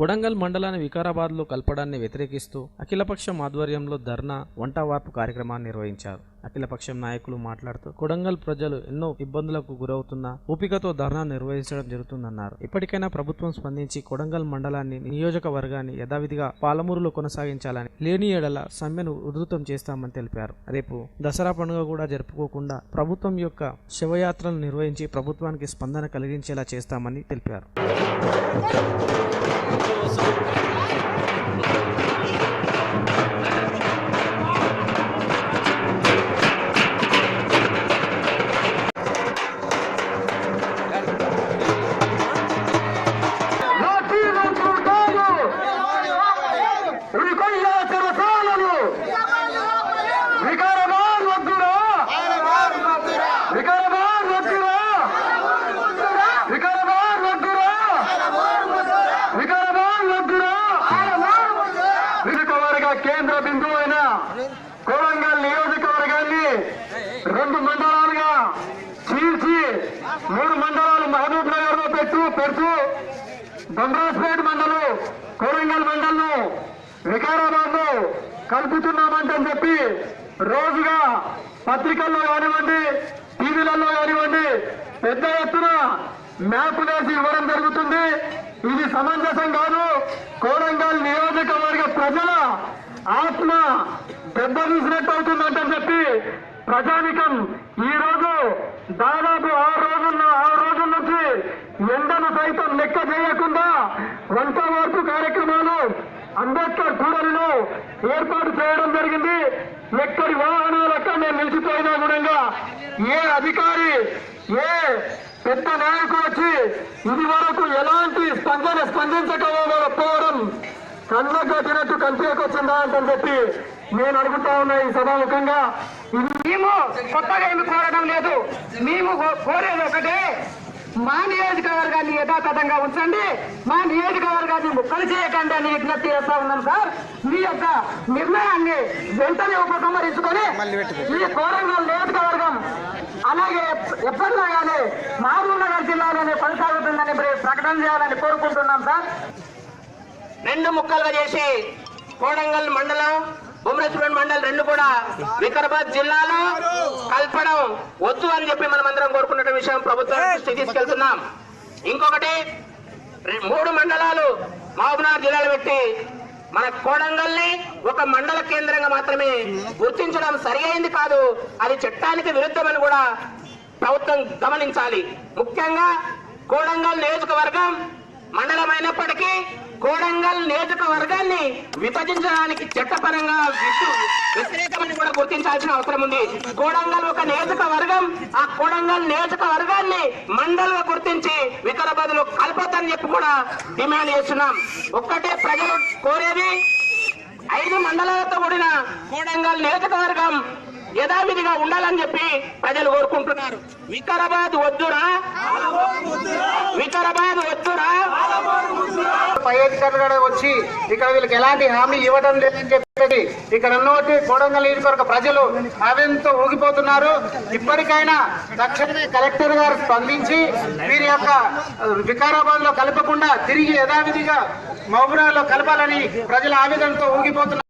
కొడంగల్ మండలాన్ని వికారాబాద్లో కలపడాన్ని వ్యతిరేకిస్తూ అఖిలపక్షం ఆధ్వర్యంలో ధర్నా వంట వార్పు కార్యక్రమాన్ని నిర్వహించారు. అఖిలపక్షం నాయకులు మాట్లాడుతూ కొడంగల్ ప్రజలు ఎన్నో ఇబ్బందులకు గురవుతున్నా ఓపికతో ధర్నా నిర్వహించడం జరుగుతుందన్నారు. ఇప్పటికైనా ప్రభుత్వం స్పందించి కొడంగల్ మండలాన్ని నియోజకవర్గాన్ని యథావిధిగా పాలమూరులో కొనసాగించాలని లేని ఏడల సమ్మెను ఉధృతం చేస్తామని తెలిపారు. రేపు దసరా పండుగ కూడా జరుపుకోకుండా ప్రభుత్వం యొక్క శివయాత్రను నిర్వహించి ప్రభుత్వానికి స్పందన కలిగించేలా చేస్తామని తెలిపారు. బిందువు నియోజకవర్గాన్ని రెండు మండలాలుగా చీల్చి మూడు మండలాలు మహబూబ్ నగర్లో పెట్టు పెడుతూ బండ్రాజ్పేట మండలం కోరంగల్ మండలం వికారాబాద్లో కలుపుతున్నామంటని చెప్పి రోజుగా పత్రికల్లో కానివ్వండి టీవీలలో కానివ్వండి పెద్ద ఎత్తున మ్యాప్ వేసి ఇవ్వడం జరుగుతుంది. ఇది సమంజసం కాదు. కోరంగల్ నియోజకవర్గ ప్రజల ఆత్మ దెబ్బతీసినట్టు అవుతుందంటని చెప్పి ప్రజానికం ఈ రోజు దాదాపు ఆరు రోజుల్లో ఆరు రోజుల నుంచి ఎండను సైతం లెక్క చేయకుండా వంట వరకు కార్యక్రమాలు అంబేద్కర్ కూడలిలో ఏర్పాటు చేయడం జరిగింది. ఎక్కడి వాహనాలు అక్కడ నేను నిలిచిపోయినా కూడా ఏ అధికారి ఏ పెద్ద నాయకుడు వచ్చి ఇది వరకు ఎలాంటి స్పందన స్పందించకపోవడం కళ్ళ కట్టినట్టు కంచేకి వచ్చిందా అని చెప్పి నేను అడుగుతా ఉన్నా ఈ సభాముఖంగా మేము కొత్తగా ఏమి కోరడం లేదు? మేము కోరేది ఒకటే మా నియోజకవర్గాన్ని యథాతథంగా ఉంచండి మా నియోజకవర్గాన్ని ముక్కలు చేయకండి అని విజ్ఞప్తి చేస్తా ఉన్నాం సార్. మీ యొక్క నిర్ణయాన్ని వెంటనే ఉపసంహరించుకొని ఈ కోరంగల్ నియోజకవర్గం అలాగే ఎప్పటిలాగానే మహబూబ్ నగర్ జిల్లాలోనే కొనసాగుతుందని ప్ర- ప్రకటన చేయాలని కోరుకుంటున్నాం సార్. రెండు ముక్కలుగా చేసి కోడంగల్ మండలం బొమ్మరేశ్వరం మండలం రెండు కూడా వికారాబాద్ జిల్లాలో కలపడం వద్దు అని చెప్పి మనం అందరం కోరుకున్న విషయం ప్రభుత్వం దృష్టికి తీసుకెళ్తున్నాం. ఇంకొకటి మూడు మండలాలు మహబూబ్నగర్ జిల్లాలో పెట్టి మన కోడంగల్ని ఒక మండల కేంద్రంగా మాత్రమే గుర్తించడం సరి అయింది కాదు. అది చట్టానికి విరుద్ధమని కూడా ప్రభుత్వం గమనించాలి. ముఖ్యంగా కోడంగల్ నియోజకవర్గం మండలమైనప్పటికీ కోడంగల్ నియోజకవర్గాన్ని విభజించడానికి చట్టపరంగా వ్యతిరేకమని కూడా గుర్తించాల్సిన అవసరం ఉంది. కోడంగల్ ఒక నియోజకవర్గం ఆ కోడంగల్ నియోజకవర్గాన్ని మండల్గా గుర్తించి వికారాబాద్లో కలపొద్దని చెప్పి కూడా డిమాండ్ చేస్తున్నాం. ఒక్కటే ప్రజలు కోరేది ఐదు మండలాలతో కూడిన కోడంగల్ నియోజకవర్గం యథావిధిగా ఉండాలని చెప్పి ప్రజలు కోరుకుంటున్నారు. వికారాబాద్ వికారాబాద్ వద్దురా? పై అధికారులు కూడా వచ్చి ఇక్కడ వీళ్ళకి ఎలాంటి హామీ ఇవ్వడం లేదని చెప్పేసి ఇక్కడ ఉన్నటువంటి కోడంగల్ నియోజకవర్గ ప్రజలు ఆవేదనతో ఊగిపోతున్నారు. ఇప్పటికైనా తక్షణమే కలెక్టర్ గారు స్పందించి వీరి యొక్క వికారాబాద్లో కలపకుండా తిరిగి యథావిధిగా మహబూబ్నగర్ కలపాలని ప్రజల ఆవేదనతో ఊగిపోతున్నారు.